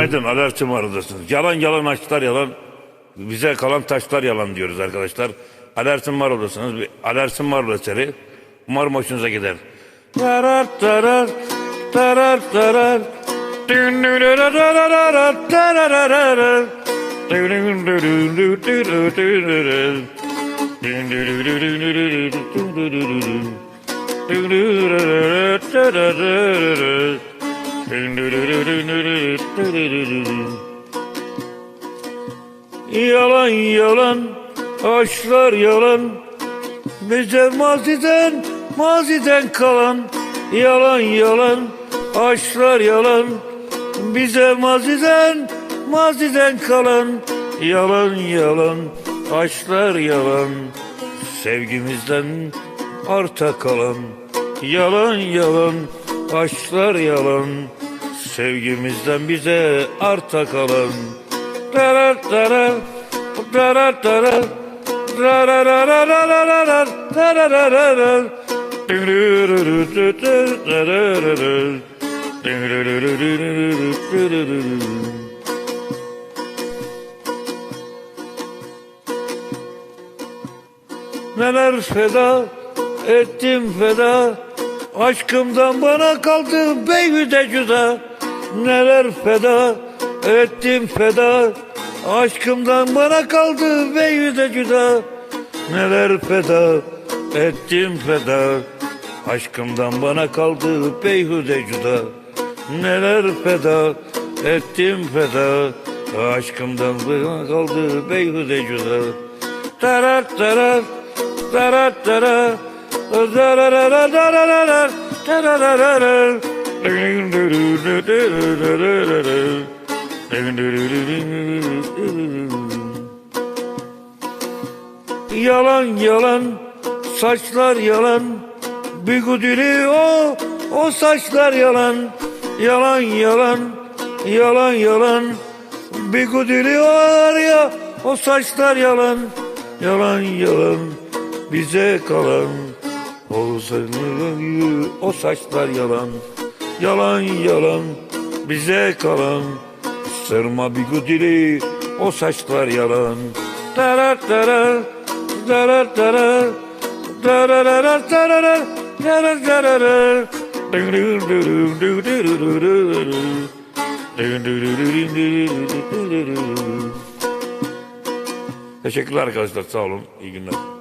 Günaydın alertim aradasınız. Yalan yalan açlar yalan. Bize kalan taşlar yalan diyoruz arkadaşlar. Alertim var olasınız. Bir alertim var eseri. Umarım hoşunuza gider. Tarar tarar tarar tarar. Yalan yalan, aşklar yalan. Bize maziden, maziden kalan. Yalan yalan, aşklar yalan. Bize maziden, maziden kalan. Yalan yalan, aşklar yalan. Sevgimizden arta kalan. Yalan yalan, aşklar yalan Sevgimizden bize arta kalan Darar darar Darar darar Darar darar darar Darar darar Neler feda ettim feda Aşkımdan bana kaldı beyhude cüda Neler feda ettim feda. Aşkımdan bana kaldı beyhude cüda. Neler feda ettim feda. Aşkımdan bana kaldı beyhude cüda. Neler feda ettim feda. Aşkımdan bana kaldı beyhude cüda. Tarar tarar tarar tarar Tararara tararara tararara Yalan yalan saçlar yalan Bigudili o o saçlar yalan. Yalan yalan yalan yalan Bigudili var ya o saçlar yalan. Yalan yalan bize kalan O, sen- o saçlar yalan Yalan yalan bize kalan Sırma bigudili o saçlar yalan Tarar tarar tarar tarar Tarararar tararar tarar tararar Teşekkürler arkadaşlar sağ olun iyi günler.